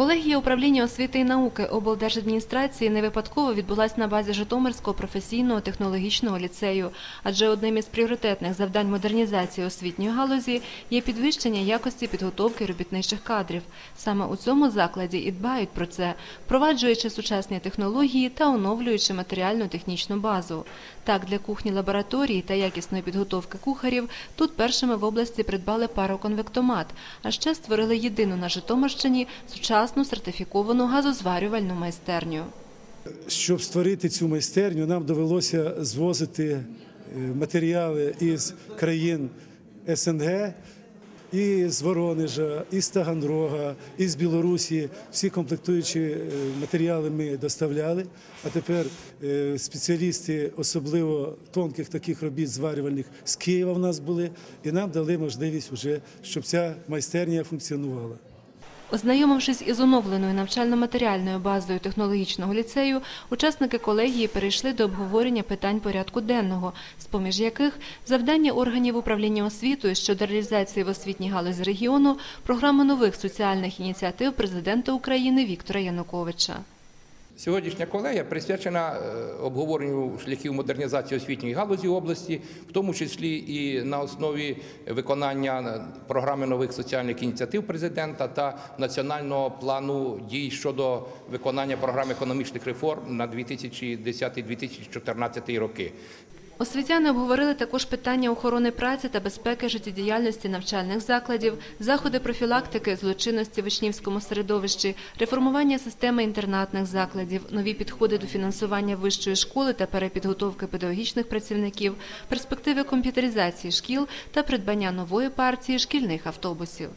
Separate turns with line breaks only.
Колегія управління освіти і науки облдержадміністрації не випадково відбулась на базі Житомирського професійного технологічного ліцею, адже одним із пріоритетних завдань модернізації освітньої галузі є підвищення якості підготовки робітничих кадрів. Саме у цьому закладі і дбають про це, впроваджуючи сучасні технології та оновлюючи матеріально-технічну базу. Так, для кухні лабораторії та якісної підготовки кухарів тут першими в області придбали пароконвектомат, а ще створили єдину на Житомирщині сучасну сертифіковану газозварювальну майстерню.
Щоб створити цю майстерню, нам довелося звозити е, матеріали із країн СНГ, і з Воронежа, і з Таганрога, і з Білорусі. Всі комплектуючі е, матеріали ми доставляли. А тепер е, спеціалісти, особливо тонких таких робіт зварювальних з Києва в нас були, і нам дали можливість вже, щоб ця майстерня функціонувала.
Ознайомившись із оновленою навчально-матеріальною базою технологічного ліцею, учасники колегії перейшли до обговорення питань порядку денного, з-поміж яких завдання органів управління освітою щодо реалізації в освітній галузі регіону програми нових соціальних ініціатив президента України Віктора Януковича.
Сьогоднішня колегія присвячена е, обговоренню шляхів модернізації освітньої галузі області, в тому числі і на основі виконання е, програми нових соціальних ініціатив президента та національного плану дій щодо виконання програм економічних реформ на 2010-2014 роки.
Освітяни обговорили також питання охорони праці та безпеки життєдіяльності навчальних закладів, заходи профілактики злочинності в учнівському середовищі, реформування системи інтернатних закладів, нові підходи до фінансування вищої школи та перепідготовки педагогічних працівників, перспективи комп'ютеризації шкіл та придбання нової партії шкільних автобусів.